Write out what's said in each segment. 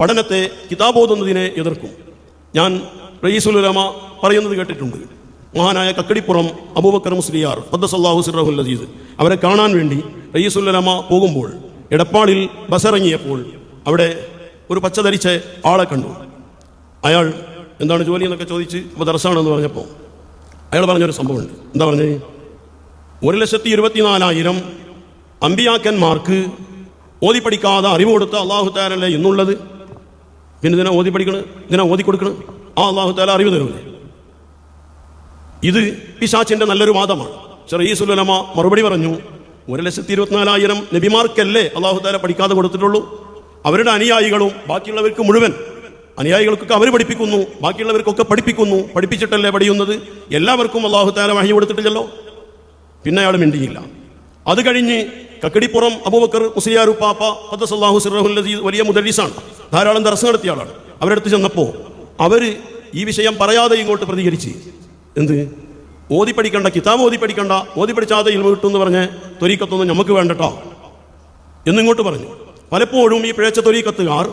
പഠനത്തെ കിതാബോതുന്നതിനെ എതിർക്കും. ഞാൻ റയീസുലമ പറയുന്നത് കേട്ടിട്ടുണ്ട്. മഹാനായ കക്കടിപ്പുറം അബൂബക്കർ മുസ്ലിയാർ പദ്ദസല്ലാഹു സിറഹുൽ അസീസ് അവരെ കാണാൻ വേണ്ടി റയീസുലുലമ പോകുമ്പോൾ എടപ്പാളിൽ ബസ്സിറങ്ങിയപ്പോൾ അവിടെ ഒരു പച്ച ധരിച്ച ആളെ കണ്ടു. അയാൾ എന്താണ് ജോലി എന്നൊക്കെ ചോദിച്ച് അപ്പോൾ ദർശാണെന്ന് പറഞ്ഞപ്പോൾ അയാൾ പറഞ്ഞൊരു സംഭവമുണ്ട്. എന്താ പറഞ്ഞത് ഒരു ലക്ഷത്തി ഇരുപത്തിനാലായിരം അമ്പിയാക്കന്മാർക്ക് ഓതിപ്പടിക്കാതെ അറിവ് കൊടുത്ത അള്ളാഹു എന്നുള്ളത്? പിന്നെ ഇതിനെ ഓതി പഠിക്കണം ഇതിനെ ഓതി കൊടുക്കണം. ആ അള്ളാഹു താല അറിവ് തരുന്നത് ഇത് പിശാച്ചിന്റെ നല്ലൊരു വാദമാണ്. ഷറീസുലമ മറുപടി പറഞ്ഞു ഒരു ലക്ഷത്തി ഇരുപത്തിനാലായിരം നബിമാർക്കല്ലേ അള്ളാഹു താല പഠിക്കാതെ കൊടുത്തിട്ടുള്ളൂ? അവരുടെ അനുയായികളും ബാക്കിയുള്ളവർക്ക് മുഴുവൻ. അനുയായികൾക്കൊക്കെ അവർ പഠിപ്പിക്കുന്നു ബാക്കിയുള്ളവർക്കൊക്കെ പഠിപ്പിക്കുന്നു. പഠിപ്പിച്ചിട്ടല്ലേ പഠിയുന്നത്? എല്ലാവർക്കും അള്ളാഹു താല വഴി കൊടുത്തിട്ടില്ലല്ലോ. പിന്നെ അയാൾ മിണ്ടിയില്ല. അത് കഴിഞ്ഞ് കക്കടിപ്പുറം അബൂബക്കർ മുസിയാരു പാപ്പ ഖദ്ദസല്ലാഹു സിറഹുൽ വലിയ മുദരീസാണ് ധാരാളം ദർശനം നടത്തിയ ആളാണ്. അവരടുത്ത് ചെന്നപ്പോൾ അവർ ഈ വിഷയം പറയാതെ ഇങ്ങോട്ട് പ്രതികരിച്ച്. എന്ത്? ഓതി പഠിക്കണ്ട കിതാബ് ഓതി പഠിക്കണ്ട ഓതി പഠിച്ചാതെ ഇൽമ കിട്ടുമെന്ന് പറഞ്ഞ് തൊരീക്കത്തൊന്നും നമുക്ക് വേണ്ടട്ടോ. എന്നിങ്ങോട്ട് പറഞ്ഞു. പലപ്പോഴും ഈ പിഴച്ച തൊരീക്കത്തുകാർ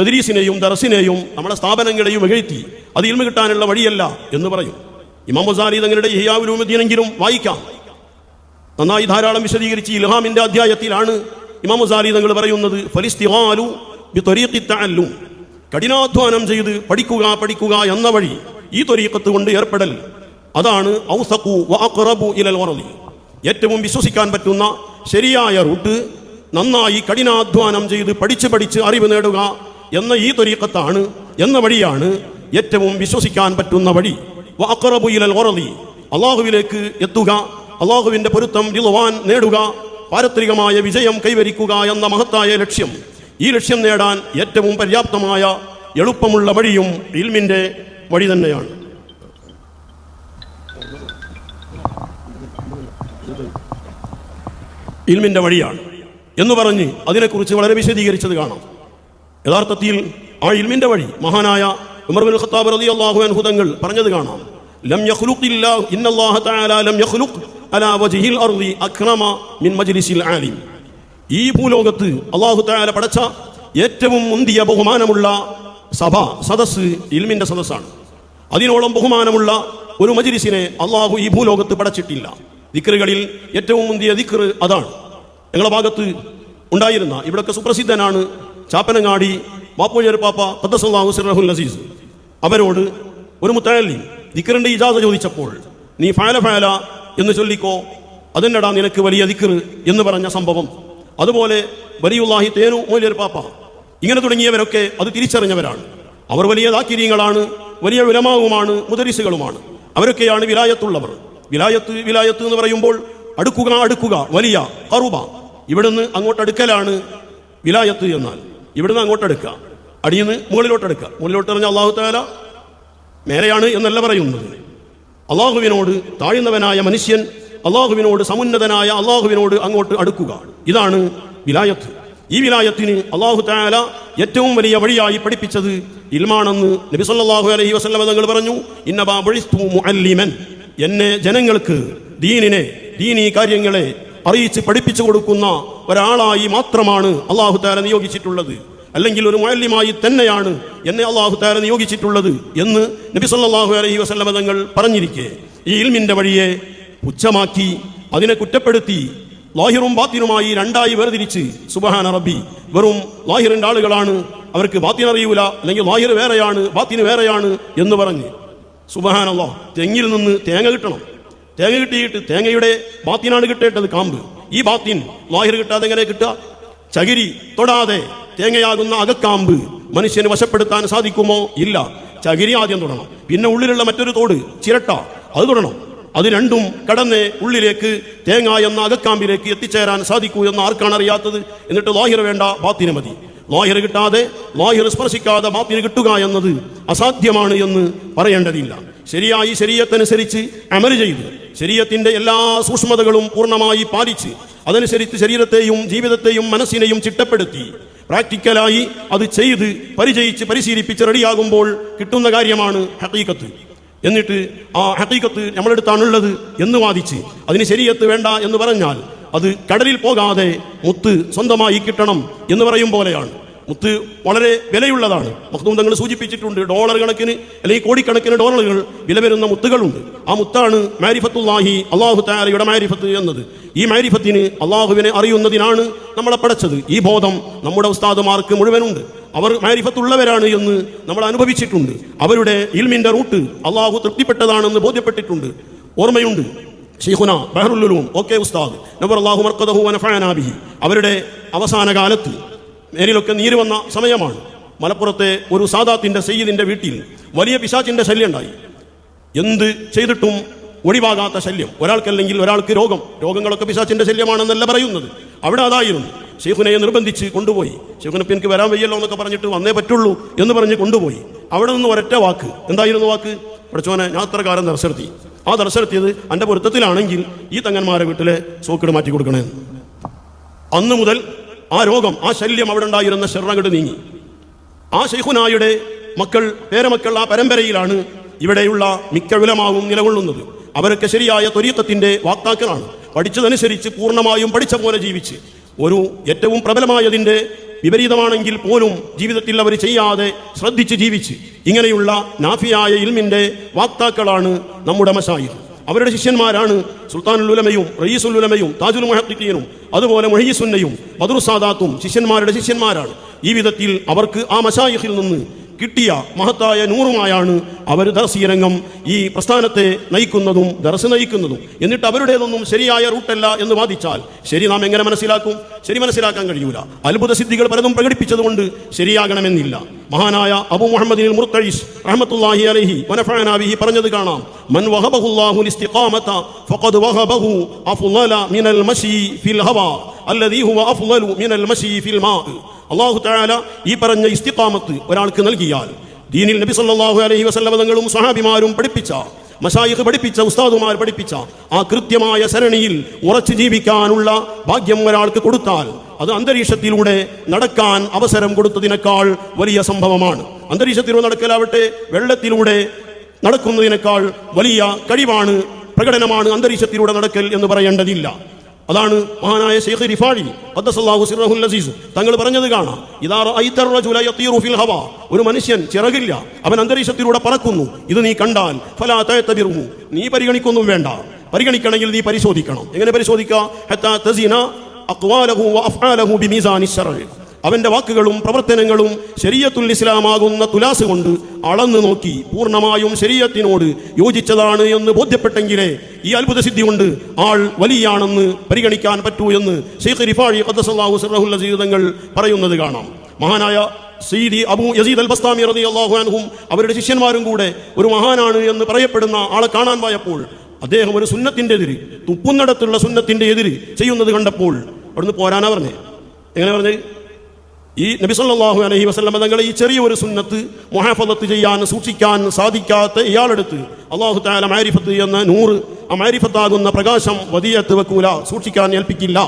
തദ്രീസിനെയും ദർസിനെയും നമ്മുടെ സ്ഥാപനങ്ങളെയും ഇകഴ്ത്തി അത് ഇൽമ കിട്ടാനുള്ള വഴിയല്ല എന്ന് പറയും. ഇമാം മുസാരി തങ്ങളുടെ ഇഹിയാവുലൂമദീനെങ്കിലും വായിക്കാം. നന്നായി ധാരാളം വിശദീകരിച്ച് ഇൽഹാമിന്റെ അധ്യായത്തിലാണ് ഇമാം തങ്ങൾ പറയുന്നത് കഠിനാധ്വാനം ചെയ്ത് പഠിക്കുക പഠിക്കുക എന്ന വഴി ഈ ത്വരീക്കത്ത് കൊണ്ട് ഏർപ്പെടൽ. അതാണ് ഔസഖു വ ഇലൽ ഏറ്റവും വിശ്വസിക്കാൻ പറ്റുന്ന ശരിയായ റൂട്ട്. നന്നായി കഠിനാധ്വാനം ചെയ്ത് പഠിച്ച് പഠിച്ച് അറിവ് നേടുക എന്ന ഈ ത്വരീക്കത്താണ് എന്ന വഴിയാണ് ഏറ്റവും വിശ്വസിക്കാൻ പറ്റുന്ന വഴി. വ അഖ്റബു ഇലൽ വറദി. അള്ളാഹുവിലേക്ക് എത്തുക അള്ളാഹുവിന്റെ പൊരുത്തം റിളവാൻ നേടുക പാരത്രികമായ വിജയം കൈവരിക്കുക എന്ന മഹത്തായ ലക്ഷ്യം. ഈ ലക്ഷ്യം നേടാൻ ഏറ്റവും പര്യാപ്തമായ എളുപ്പമുള്ള വഴിയും ഇൽമിന്റെ വഴി തന്നെയാണ്. ഇൽമിന്റെ വഴിയാണ് എന്ന് പറഞ്ഞ് അതിനെക്കുറിച്ച് വളരെ വിശദീകരിച്ചത് കാണാം. യഥാർത്ഥത്തിൽ ആ ഇൽമിന്റെ വഴി മഹാനായ ഉമർ ബിൻ ഖത്താബ് റളിയല്ലാഹു അൻഹു തങ്ങൾ പറഞ്ഞത് കാണാം. ലം തആല ലം ഈ ഭൂലോകത്ത് അള്ളാഹു തആല പടച്ച ഏറ്റവും മുന്തിയ ബഹുമാനമുള്ള സഭ സദസ് ഇൽമിന്റെ സദസ്സാണ്. അതിനോളം ബഹുമാനമുള്ള ഒരു മജ്ലിസിനെ അള്ളാഹു ഈ ഭൂലോകത്ത് പടച്ചിട്ടില്ല. ദിക്റുകളിൽ ഏറ്റവും മുന്തിയ ദിക്ർ അതാണ്. ഞങ്ങളുടെ ഭാഗത്ത് ഉണ്ടായിരുന്ന ഇവിടൊക്കെ സുപ്രസിദ്ധനാണ് ചാപ്പനങ്ങാടി മാപ്പോഴർ പാപ്പ ഖദ്ദസല്ലാഹു സിറഹുൽ അസീസ്. അവരോട് ഒരു മുത്തഴല്ലി ദിക്കറിന്റെ ഇജാസ ചോദിച്ചപ്പോൾ നീ ഫാല ഫാല എന്ന് ചൊല്ലിക്കോ അതെന്നടാ നിനക്ക് വലിയ ദിക്കർ എന്ന് പറഞ്ഞ സംഭവം. അതുപോലെ വലിയുള്ളാഹി തേനു മൊയ്ലിയർ പാപ്പ. ഇങ്ങനെ തുടങ്ങിയവരൊക്കെ അത് തിരിച്ചറിഞ്ഞവരാണ്. അവർ വലിയ ദാക്കിര്യങ്ങളാണ് വലിയ വിലമാവുമാണ് മുദരിസുകളുമാണ്. അവരൊക്കെയാണ് വിലായത്തുള്ളവർ. വിലായത്ത് വിലായത്ത് എന്ന് പറയുമ്പോൾ അടുക്കുക അടുക്കുക വലിയ കറുബ ഇവിടുന്ന് അങ്ങോട്ട് അടുക്കലാണ് വിലായത്ത് എന്നാൽ. ഇവിടുന്ന് അങ്ങോട്ട് അടുക്കുക നിന്ന് മുകളിലോട്ട് അടുക്കുക മുകളിലോട്ട് പറഞ്ഞാൽ അള്ളാഹു താല മേലെയാണ് എന്നല്ല പറയുന്നത്. അള്ളാഹുവിനോട് താഴ്ന്നവനായ മനുഷ്യൻ അള്ളാഹുവിനോട് സമുന്നതനായ അള്ളാഹുവിനോട് അങ്ങോട്ട് അടുക്കുക. ഇതാണ് വിലായത്ത്. ഈ വിലായത്തിന് അള്ളാഹു താല ഏറ്റവും വലിയ വഴിയായി പഠിപ്പിച്ചത് ഇൽമാണെന്ന് നബി സല്ലല്ലാഹു അലൈഹി വസല്ലമ തങ്ങൾ പറഞ്ഞു ഇന്നബാ ബുഇസ്തു മുഅല്ലിമൻ. എന്നെ ജനങ്ങൾക്ക് ദീനിനെ ദീനീ കാര്യങ്ങളെ അറിയിച്ച് പഠിപ്പിച്ചു കൊടുക്കുന്ന ഒരാളായി മാത്രമാണ് അള്ളാഹു താല നിയോഗിച്ചിട്ടുള്ളത്. അല്ലെങ്കിൽ ഒരു മുഅല്ലിമായി തന്നെയാണ് എന്നെ അള്ളാഹു താര നിയോഗിച്ചിട്ടുള്ളത് എന്ന് നബി സല്ലാഹു അലൈഹി വസല്ലമ തങ്ങൾ പറഞ്ഞിരിക്കെ. ഈ ഇൽമിന്റെ വഴിയെ പുച്ഛമാക്കി അതിനെ കുറ്റപ്പെടുത്തി ലാഹിറും ബാത്തിനുമായി രണ്ടായി വേർതിരിച്ച് സുബഹാന റബ്ബി വെറും ലാഹിറിന്റെ ആളുകളാണ് അവർക്ക് ബാത്തിൻ അറിയൂല അല്ലെങ്കിൽ ലാഹിർ വേറെയാണ് ബാത്തിന് വേറെയാണ് എന്ന് പറഞ്ഞ്. സുബഹാനല്ലോ തെങ്ങിൽ നിന്ന് തേങ്ങ കിട്ടണം. തേങ്ങ കിട്ടിയിട്ട് തേങ്ങയുടെ ബാത്തിനാണ് കിട്ടേണ്ടത് കാമ്പ്. ഈ ബാത്തിൻ ലാഹിർ കിട്ടാതെ എങ്ങനെ കിട്ടുക? ചകിരി തൊടാതെ തേങ്ങയാകുന്ന അകക്കാമ്പ് മനുഷ്യന് വശപ്പെടുത്താൻ സാധിക്കുമോ? ഇല്ല. ചകിരി ആദ്യം തുടണം. പിന്നെ ഉള്ളിലുള്ള മറ്റൊരു തോട് ചിരട്ട അത് തുടണം. അത് രണ്ടും കടന്ന് ഉള്ളിലേക്ക് തേങ്ങ എന്ന അകക്കാമ്പിലേക്ക് എത്തിച്ചേരാൻ സാധിക്കൂ എന്ന് ആർക്കാണ് അറിയാത്തത്? എന്നിട്ട് ലോഹിർ വേണ്ട ബാത്തിന് മതി. ലോഹിർ കിട്ടാതെ ലോഹിർ സ്പർശിക്കാതെ ബാത്തിന് കിട്ടുക എന്നത് അസാധ്യമാണ് എന്ന് പറയേണ്ടതില്ല. ശരിയായി ശരീരത്തനുസരിച്ച് അമൽ ചെയ്ത് ശരീരത്തിന്റെ എല്ലാ സൂക്ഷ്മതകളും പൂർണമായി പാലിച്ച് അതനുസരിച്ച് ശരീരത്തെയും ജീവിതത്തെയും മനസ്സിനെയും ചിട്ടപ്പെടുത്തി പ്രാക്ടിക്കലായി അത് ചെയ്ത് പരിചയിച്ച് പരിശീലിപ്പിച്ച് റെഡിയാകുമ്പോൾ കിട്ടുന്ന കാര്യമാണ് ഹക്കീക്കത്ത് എന്നിട്ട് ആ ഹക്കീക്കത്ത് നമ്മളെടുത്താണുള്ളത് എന്ന് വാദിച്ച് അതിന് ശരീരത്ത് വേണ്ട എന്ന് പറഞ്ഞാൽ അത് കടലിൽ പോകാതെ മുത്ത് സ്വന്തമായി കിട്ടണം എന്ന് പറയും പോലെയാണ്. മുത്ത് വളരെ വിലയുള്ളതാണ്. മഖ്ദൂം തങ്ങൾ സൂചിപ്പിച്ചിട്ടുണ്ട് ഡോളർ കണക്കിന് അല്ലെങ്കിൽ കോടിക്കണക്കിന് ഡോളറുകൾ വില വരുന്ന മുത്തുകളുണ്ട്. ആ മുത്താണ് മാരിഫത്തുല്ലാഹി അള്ളാഹു താലയുടെ മാരിഫത്ത് എന്നത്. ഈ മാരിഫത്തിന് അള്ളാഹുവിനെ അറിയുന്നതിനാണ് നമ്മളെ പഠിച്ചത് ഈ ബോധം നമ്മുടെ ഉസ്താദുമാർക്ക് മുഴുവനുണ്ട്. അവർ മാരിഫത്തുള്ളവരാണ് എന്ന് നമ്മൾ അനുഭവിച്ചിട്ടുണ്ട്. അവരുടെ ഇൽമിന്റെ റൂട്ട് അള്ളാഹു തൃപ്തിപ്പെട്ടതാണെന്ന് ബോധ്യപ്പെട്ടിട്ടുണ്ട്. ഓർമ്മയുണ്ട്. ഷെയ്ഖുന ബഹറുല്ലുലും ഓക്കെ ഉസ്താദ്. നബർ അള്ളാഹു മർക്കദഹു അനഫാനാബിഹി അവരുടെ അവസാന കാലത്ത് മേലിലൊക്കെ നീര് വന്ന സമയമാണ്. മലപ്പുറത്തെ ഒരു സാദാത്തിന്റെ സയ്യിദിന്റെ വീട്ടിൽ വലിയ പിശാചിന്റെ ശല്യം ഉണ്ടായി എന്ത് ചെയ്തിട്ടും ഒഴിവാകാത്ത ശല്യം. ഒരാൾക്കല്ലെങ്കിൽ ഒരാൾക്ക് രോഗം. രോഗങ്ങളൊക്കെ പിശാചിന്റെ ശല്യമാണെന്നല്ല പറയുന്നത്. അവിടെ അതായിരുന്നു. ഷെയ്ഖുനയെ നിർബന്ധിച്ച് കൊണ്ടുപോയി. ഷെയ്ഖുനപ്പ് എനിക്ക് വരാൻ വയ്യല്ലോ എന്നൊക്കെ പറഞ്ഞിട്ട് വന്നേ പറ്റുള്ളൂ എന്ന് പറഞ്ഞ് കൊണ്ടുപോയി. അവിടെ നിന്ന് ഒരൊറ്റ വാക്ക്. എന്തായിരുന്നു വാക്ക്? പഠിച്ചോനെ അത്ര ദർശനത്തി. ആ ദർശനത്തിയത് എന്റെ പൊരുത്തത്തിലാണെങ്കിൽ ഈ തങ്ങന്മാരെ വീട്ടിലെ സോക്കിട് മാറ്റി കൊടുക്കണേ. അന്ന് മുതൽ ആ രോഗം ആ ശല്യം അവിടെ ഉണ്ടായിരുന്ന ശരണകട് നീങ്ങി. ആ ഷെയ്ഖുനായുടെ മക്കൾ പേരമക്കൾ ആ പരമ്പരയിലാണ് ഇവിടെയുള്ള മിക്ക വിലമാവും നിലകൊള്ളുന്നത്. അവരൊക്കെ ശരിയായ ത്വരീത്തത്തിന്റെ വാക്താക്കളാണ്. പഠിച്ചതനുസരിച്ച് പൂർണമായും പഠിച്ച പോലെ ജീവിച്ച്. ഒരു ഏറ്റവും പ്രബലമായതിന്റെ വിപരീതമാണെങ്കിൽ പോലും ജീവിതത്തിൽ അവർ ചെയ്യാതെ ശ്രദ്ധിച്ച് ജീവിച്ച്. ഇങ്ങനെയുള്ള നാഫിയായ ഇൽമിന്റെ വാക്താക്കളാണ് നമ്മുടെ മശായിർ അവരുടെ ശിഷ്യന്മാരാണ് സുൽത്താനുൽ ഉലമയും റയീസുൽ ഉലമയും താജുൽ മുഹദ്ദീനും അതുപോലെ മൊഹീസുന്നയും ബദറുസാദാത്തും ശിഷ്യന്മാരുടെ ശിഷ്യന്മാരാണ്. ഈ വിധത്തിൽ അവർക്ക് ആ മഷായിഹിൽ നിന്ന് കിട്ടിയ മഹത്തായ നൂറുമായാണ് അവർ ദർശീരംഗം ഈ പ്രസ്ഥാനത്തെ നയിക്കുന്നതും ദർശ നയിക്കുന്നതും. എന്നിട്ട് അവരുടേതൊന്നും ശരിയായ റൂട്ടല്ല എന്ന് വാദിച്ചാൽ ശരി നാം എങ്ങനെ മനസ്സിലാക്കും? ശരി മനസ്സിലാക്കാൻ കഴിയൂല. അത്ഭുത സിദ്ധികൾ പലതും പ്രകടിപ്പിച്ചതുകൊണ്ട് ശരിയാകണമെന്നില്ല. മഹാനായ അബു മുഹമ്മദ് മുർത്തൈസ് റഹ്മത്തുള്ളാഹി അലൈഹി വനഫഅനാ ബിഹി പറഞ്ഞത് കാണാം. മൻ വഹബഹുല്ലാഹു ഇസ്തിഖാമത ഫഖദ് വഹബഹു അഫ്ളല മിനൽ മശി ഫിൽ ഹവാ. അല്ലദീ ഹുവ അഫ്ളലു മിനൽ മശി ഫിൽ മാ. അള്ളാഹു താല ഈ പറഞ്ഞ ഇസ്തിഖാമത്ത് ഒരാൾക്ക് നൽകിയാൽ ദീനിൽ നബി സല്ലാഹു അലൈഹി വസല്ലമ തങ്ങളും സ്വഹാബിമാരും പഠിപ്പിച്ച മഷായിഖ് പഠിപ്പിച്ച ഉസ്താദുമാർ പഠിപ്പിച്ച ആ കൃത്യമായ സരണിയിൽ ഉറച്ചു ജീവിക്കാനുള്ള ഭാഗ്യം ഒരാൾക്ക് കൊടുത്താൽ അത് അന്തരീക്ഷത്തിലൂടെ നടക്കാൻ അവസരം കൊടുത്തതിനേക്കാൾ വലിയ സംഭവമാണ്. അന്തരീക്ഷത്തിലൂടെ നടക്കലാവട്ടെ വെള്ളത്തിലൂടെ നടക്കുന്നതിനേക്കാൾ വലിയ കഴിവാണ് പ്രകടനമാണ് അന്തരീക്ഷത്തിലൂടെ നടക്കൽ എന്ന് പറയേണ്ടതില്ല. അതാണ് മഹാനായ ഷെയ്ഖ് റിഫാഴി അസീസ്. തങ്ങൾ പറഞ്ഞത് കാണാം. ഹവാ. ഒരു മനുഷ്യൻ ചിറകില്ല. അവൻ അന്തരീക്ഷത്തിലൂടെ പറക്കുന്നു. ഇത് നീ കണ്ടാൽ ഫലാ തയതബിറുഹു നീ പരിഗണിക്കൊന്നും വേണ്ട. പരിഗണിക്കണമെങ്കിൽ നീ പരിശോധിക്കണം. എങ്ങനെ പരിശോധിക്കുക അവന്റെ വാക്കുകളും പ്രവർത്തനങ്ങളും ശരീരത്തുൽ ഇസ്ലാമാകുന്ന തുലാസ് കൊണ്ട് അളന്നു നോക്കി പൂർണമായും ശരീരത്തിനോട് യോജിച്ചതാണ് എന്ന് ബോധ്യപ്പെട്ടെങ്കിലേ ഈ അത്ഭുത സിദ്ധി കൊണ്ട് ആൾ വലിയാണെന്ന് പരിഗണിക്കാൻ പറ്റൂ എന്ന് ഷെയ്ഖ് റിഫാഴി ഖദ്ദസല്ലാഹു സിറഹുൽ ജീവിതങ്ങൾ തങ്ങൾ പറയുന്നത് കാണാം. മഹാനായ സീദി അബു യസീദ് അൽ ബസ്താമി റളിയല്ലാഹു അള്ളാഹുഹാൻഹും അവരുടെ ശിഷ്യന്മാരും കൂടെ ഒരു മഹാനാണ് എന്ന് പറയപ്പെടുന്ന ആളെ കാണാൻ പോയപ്പോൾ അദ്ദേഹം ഒരു സുന്നത്തിന്റെ എതിര് തുപ്പുന്നിടത്തുള്ള സുന്നത്തിന്റെ എതിര് ചെയ്യുന്നത് കണ്ടപ്പോൾ അവിടുന്ന് പോരാനാ പറഞ്ഞേ. എങ്ങനെ പറഞ്ഞേ? ഈ നബി സല്ലാഹു അലഹി വസല്ലം തങ്ങളെ ഈ ചെറിയൊരു സുന്നത്ത് മുഹാഫലത്ത് ചെയ്യാൻ സൂക്ഷിക്കാൻ സാധിക്കാത്ത ഇയാളെടുത്ത് അള്ളാഹു താല മാരിഫത്ത് എന്ന നൂറ് ആ മാരിഫത്താകുന്ന പ്രകാശം വതിയത്ത് വെക്കൂല സൂക്ഷിക്കാൻ ഏൽപ്പിക്കില്ല.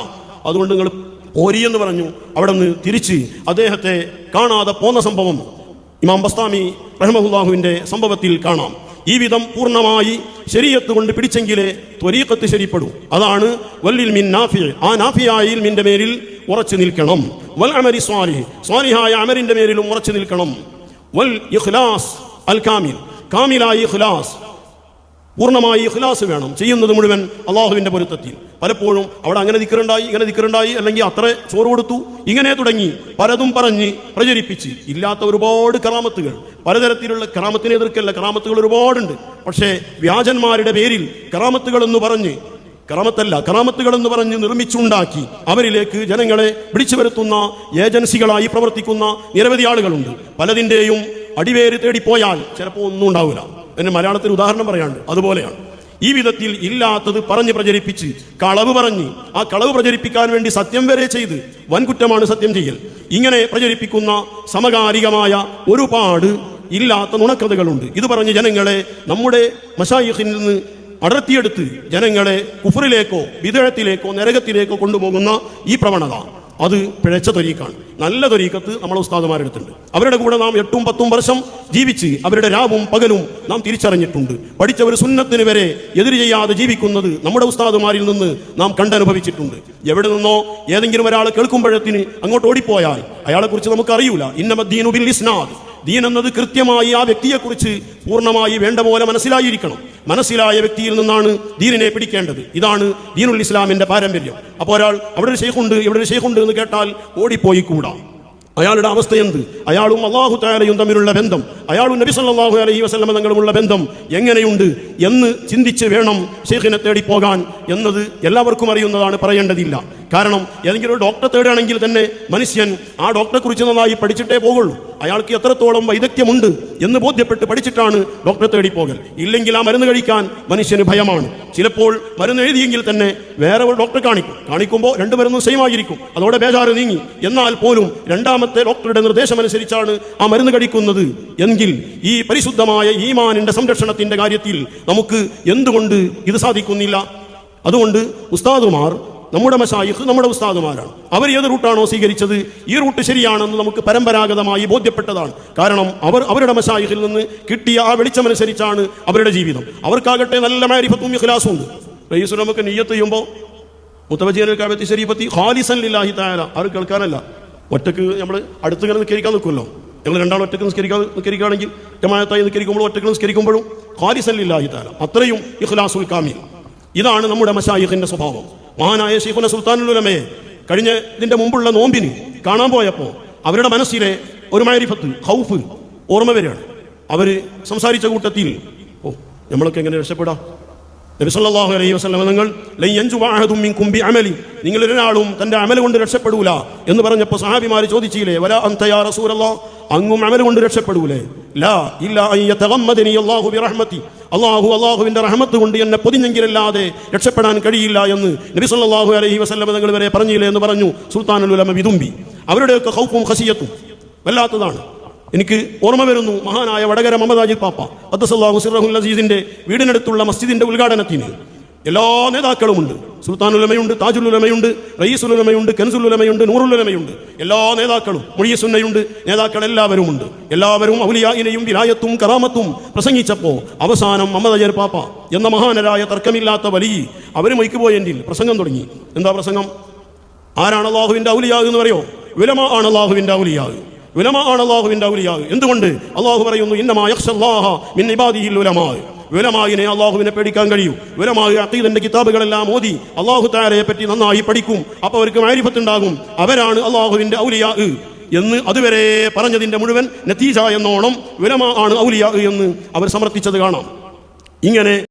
അതുകൊണ്ട് നിങ്ങൾ പോരിയെന്ന് പറഞ്ഞു അവിടെ നിന്ന് തിരിച്ച് അദ്ദേഹത്തെ കാണാതെ പോന്ന സംഭവം ഇമാം ബസ്താമി റഹ്മഹുല്ലാഹുവിന്റെ സംഭവത്തിൽ കാണാം. ഈ വിധം പൂർണമായി ശരീരത്ത് കൊണ്ട് പിടിച്ചെങ്കിലേ ത്വരീക്കത്ത് ശരിപ്പെടും. അതാണ് വല്ലിൽ മിൻ നാഫി ആ നാഫിയായിൽ മിന്റെ മേലിൽ ഉറച്ചു നിൽക്കണം. വൽ അമരി സ്വാലിഹ്. സ്വാലിഹായ അമരിന്റെ മേലിലും ഉറച്ചു നിൽക്കണം. വൽ ഇഖ്ലാസ് അൽ കാമിൽ. കാമിലായി ഇഖ്ലാസ്. പൂർണമായി ഇഖ്ലാസ് വേണം. ചെയ്യുന്നത് മുഴുവൻ അള്ളാഹുവിന്റെ പൊരുത്തത്തിൽ. പലപ്പോഴും അവിടെ അങ്ങനെ ദിക്കറുണ്ടായി ഇങ്ങനെ ദിക്കറുണ്ടായി അല്ലെങ്കിൽ അത്ര ചോറ് കൊടുത്തു ഇങ്ങനെ തുടങ്ങി പലതും പറഞ്ഞ് പ്രചരിപ്പിച്ച്. ഇല്ലാത്ത ഒരുപാട് കറാമത്തുകൾ. പലതരത്തിലുള്ള കറാമത്തിനെ എതിർക്കല്ല. കറാമത്തുകൾ ഒരുപാടുണ്ട്. പക്ഷേ വ്യാജന്മാരുടെ പേരിൽ കറാമത്തുകൾ എന്ന് പറഞ്ഞ് കറാമത്തല്ല കറാമത്തുകൾ എന്ന് പറഞ്ഞ് നിർമ്മിച്ചുണ്ടാക്കി. അവരിലേക്ക് ജനങ്ങളെ പിടിച്ചു വരുത്തുന്ന ഏജൻസികളായി പ്രവർത്തിക്കുന്ന നിരവധി ആളുകളുണ്ട്. പലതിന്റെയും അടിവേര് തേടിപ്പോയാൽ ചിലപ്പോൾ ഒന്നും ഉണ്ടാവില്ല. എന്നെ മലയാളത്തിൽ ഉദാഹരണം പറയാണ്ട് അതുപോലെയാണ്. ഈ വിധത്തിൽ ഇല്ലാത്തത് പറഞ്ഞ് പ്രചരിപ്പിച്ച് കളവ് പറഞ്ഞ് ആ കളവ് പ്രചരിപ്പിക്കാൻ വേണ്ടി സത്യം വരെ ചെയ്ത് വൻകുറ്റമാണ് സത്യം ചെയ്യൽ. ഇങ്ങനെ പ്രചരിപ്പിക്കുന്ന സമകാലികമായ ഒരുപാട് ഇല്ലാത്ത നുണക്കഥകളുണ്ട്. ഇത് പറഞ്ഞ് ജനങ്ങളെ നമ്മുടെ മഷായിഹിൽ നിന്ന് അടർത്തിയെടുത്ത് ജനങ്ങളെ കുഫറിലേക്കോ വിദേഹത്തിലേക്കോ നരകത്തിലേക്കോ കൊണ്ടുപോകുന്ന ഈ പ്രവണത അത് പിഴച്ച തൊരീക്കാണ് നല്ല തൊരീക്കത്ത് നമ്മളെ ഉസ്താദുമാരെടുത്തുണ്ട് അവരുടെ കൂടെ നാം എട്ടും പത്തും വർഷം ജീവിച്ച് അവരുടെ രാവും പകലും നാം തിരിച്ചറിഞ്ഞിട്ടുണ്ട്. പഠിച്ച ഒരു സുന്നത്തിന് വരെ എതിര് ചെയ്യാതെ ജീവിക്കുന്നത് നമ്മുടെ ഉസ്താദുമാരിൽ നിന്ന് നാം കണ്ടനുഭവിച്ചിട്ടുണ്ട്. എവിടെ നിന്നോ ഏതെങ്കിലും ഒരാൾ കേൾക്കുമ്പോഴത്തിന് അങ്ങോട്ട് ഓടിപ്പോയാൽ അയാളെക്കുറിച്ച് നമുക്ക് അറിയൂല ഇന്നമദ്ദീനു ബിൽ ഇസ്നാദ്. ദീൻ എന്നത് കൃത്യമായി ആ വ്യക്തിയെക്കുറിച്ച് പൂർണമായി വേണ്ട പോലെ മനസ്സിലായിരിക്കണം. മനസ്സിലായ വ്യക്തിയിൽ നിന്നാണ് ദീനിനെ പിടിക്കേണ്ടത്. ഇതാണ് ദീനുൽ ഇസ്ലാമിന്റെ പാരമ്പര്യം. അപ്പോൾ ഒരാൾ അവിടെ ഒരു ഷെയ്ഖുണ്ട് ഇവിടെ ഒരു ഷെയ്ഖുണ്ട് എന്ന് കേട്ടാൽ ഓടിപ്പോയി കൂടാ അയാളുടെ അവസ്ഥ എന്ത്? അയാളും അള്ളാഹു താലയും തമ്മിലുള്ള ബന്ധം അയാളും നബി സല്ലല്ലാഹു അലൈഹി വസ്ലമ തങ്ങളുമുള്ള ബന്ധം എങ്ങനെയുണ്ട് എന്ന് ചിന്തിച്ച് വേണം ഷെയ്ഖിനെ തേടി പോകാൻ എന്നത് എല്ലാവർക്കും അറിയുന്നതാണ് പറയേണ്ടതില്ല. കാരണം ഏതെങ്കിലും ഒരു ഡോക്ടറെ തേടുകയാണെങ്കിൽ തന്നെ മനുഷ്യൻ ആ ഡോക്ടറെ കുറിച്ച് നന്നായി പഠിച്ചിട്ടേ പോകുള്ളൂ അയാൾക്ക് എത്രത്തോളം വൈദഗ്ധ്യമുണ്ട് എന്ന് ബോധ്യപ്പെട്ട് പഠിച്ചിട്ടാണ് ഡോക്ടറെ തേടി പോകൽ ഇല്ലെങ്കിൽ ആ മരുന്ന് കഴിക്കാൻ മനുഷ്യന് ഭയമാണ്. ചിലപ്പോൾ മരുന്ന് എഴുതിയെങ്കിൽ തന്നെ വേറെ ഒരു ഡോക്ടറെ കാണിക്കും. കാണിക്കുമ്പോൾ രണ്ട് മരുന്നും സെയിം ആയിരിക്കും. അതോടെ ബേജാറ് നീങ്ങി. എന്നാൽ പോലും രണ്ടാമത്തെ ഡോക്ടറുടെ നിർദ്ദേശമനുസരിച്ചാണ് ആ മരുന്ന് കഴിക്കുന്നത്. എങ്കിൽ ഈ പരിശുദ്ധമായ ഈമാനിന്റെ സംരക്ഷണത്തിന്റെ കാര്യത്തിൽ നമുക്ക് എന്തുകൊണ്ട് ഇത് സാധിക്കുന്നില്ല? അതുകൊണ്ട് ഉസ്താദുമാർ നമ്മുടെ മഷായിഖ് നമ്മുടെ ഉസ്താദുമാരാണ്. അവർ ഏത് റൂട്ടാണോ സ്വീകരിച്ചത്? ഈ റൂട്ട് ശരിയാണെന്ന് നമുക്ക് പരമ്പരാഗതമായി ബോധ്യപ്പെട്ടതാണ്. കാരണം അവർ അവരുടെ മഷായിഖിൽ നിന്ന് കിട്ടിയ ആ വെളിച്ചമനുസരിച്ചാണ് അവരുടെ ജീവിതം. അവർക്കാകട്ടെ നല്ല മാരിഫത്തും ഇഖ്ലാസും ഉണ്ട്. റയീസ് നമുക്ക് നീയത്ത് ചെയ്യുമ്പോൾ മുത്തവജീനൽ കാവ്യത്തി ശരീഫത്തി ഹാലിസൻ ലില്ലാഹി തായാല അവർ കേൾക്കാനല്ല. ഒറ്റയ്ക്ക് നമ്മൾ അടുത്തിങ്ങനെ നിൽക്കാൻ നിൽക്കുമല്ലോ. ഞങ്ങൾ രണ്ടാളും ഒറ്റയ്ക്ക് നിസ്കരിക്കാൻ നിൽക്കരിക്കുകയാണെങ്കിൽ ജമായത്തായി നിൽക്കരിക്കുമ്പോൾ ഒറ്റയ്ക്ക് നിസ്കരിക്കുമ്പോഴും ഖാലിസൻ ലില്ലാഹി തായാല അത്രയും ഇഖ്ലാസുൽ കാമിൽ. ഇതാണ് നമ്മുടെ മഷായിഖിന്റെ സ്വഭാവം. മഹാനായ ഷെയ്ഖുന സുൽത്താനുലമയെ കഴിഞ്ഞ ഇതിന്റെ മുമ്പുള്ള നോമ്പിന് കാണാൻ പോയപ്പോൾ അവരുടെ മനസ്സിലെ ഒരു മാരിഫത്ത് ഹൗഫ് ഓർമ്മ വരികയാണ്. അവർ സംസാരിച്ച കൂട്ടത്തിൽ ഓ നമ്മളൊക്കെ എങ്ങനെ രക്ഷപ്പെടാം? നബി സല്ലല്ലാഹു അലൈഹി വസല്ലം നിങ്ങൾ അഹദും മിൻകും നിങ്ങൾ തന്റെ അമല കൊണ്ട് രക്ഷപ്പെടൂല എന്ന് പറഞ്ഞപ്പോൾ സഹാബിമാർ ചോദിച്ചില്ലേ വല അന്തയാ യാ റസൂലല്ലാഹ് അങ്ങും അമല കൊണ്ട് രക്ഷപ്പെടൂലേ. ലാ ഇല്ല അല്ലാഹു അള്ളാഹുവിന്റെ റഹമത്ത് കൊണ്ട് എന്നെ പൊതിഞ്ഞെങ്കിലല്ലാതെ രക്ഷപ്പെടാൻ കഴിയില്ല എന്ന് നബി സല്ലല്ലാഹു അലൈഹി വസല്ലം തങ്ങൾ വരെ പറഞ്ഞില്ലേ എന്ന് പറഞ്ഞു സുൽത്താനുൽ ഉലമ വിതുമ്പി. അവരുടെയൊക്കെ ഹൗപ്പും ഹസിയത്തും വല്ലാത്തതാണ്. എനിക്ക് ഓർമ്മ വരുന്നു മഹാനായ വടകര മമതാജി പാപ്പ അദ്ദസല്ലാഹു സിറഹുൽ അസീസിന്റെ വീടിനടുത്തുള്ള മസ്ജിദിന്റെ ഉദ്ഘാടനത്തിന്. എല്ലാ നേതാക്കളുമുണ്ട്. സുൽത്താനുലമയുണ്ട് താജുലുലമയുണ്ട് റയീസുലുലമയുണ്ട് കെൻസുലുലമയുണ്ട് നൂറുലുലമയുണ്ട്. എല്ലാ നേതാക്കളും മുഴിയസുന്നയുണ്ട് നേതാക്കൾ എല്ലാവരും ഉണ്ട് എല്ലാവരും ഔലിയായിനെയും വിലായത്തും കറാമത്തും പ്രസംഗിച്ചപ്പോൾ അവസാനം മമതജർ പാപ്പ എന്ന മഹാനരായ തർക്കമില്ലാത്ത വലി അവർ മൈക്ക് പ്രസംഗം തുടങ്ങി. എന്താ പ്രസംഗം? ആരാണ് അള്ളാഹുവിന്റെ ഔലിയാഗ് എന്ന് പറയോ? വിലമ ആണ് അള്ളാഹുവിന്റെ ഔലിയാഗ് വിലമ ആണ് അള്ളാഹുവിന്റെ ഔലിയാഗ് എന്തുകൊണ്ട്? അള്ളാഹു പറയുന്നു ഇന്നമാ യഖ്ഷല്ലാഹ മിൻ ഇബാദിഹിൽ ഉലമാ. ഉലമായിനെ അള്ളാഹുവിനെ പേടിക്കാൻ കഴിയും. ഉലമായി അക്കീദിന്റെ കിതാബുകളെല്ലാം ഓതി അള്ളാഹു താരയെ പറ്റി നന്നായി പഠിക്കും. അപ്പൊ അവർക്ക് മാരിഫത്തുണ്ടാകും. അവരാണ് അള്ളാഹുവിന്റെ ഔലിയാ എന്ന് അതുവരെ പറഞ്ഞതിന്റെ മുഴുവൻ നത്തീജ എന്നോണം വിലമ ആണ് ഔലിയാ എന്ന് അവർ സമർത്ഥിച്ചത് കാണാം. ഇങ്ങനെ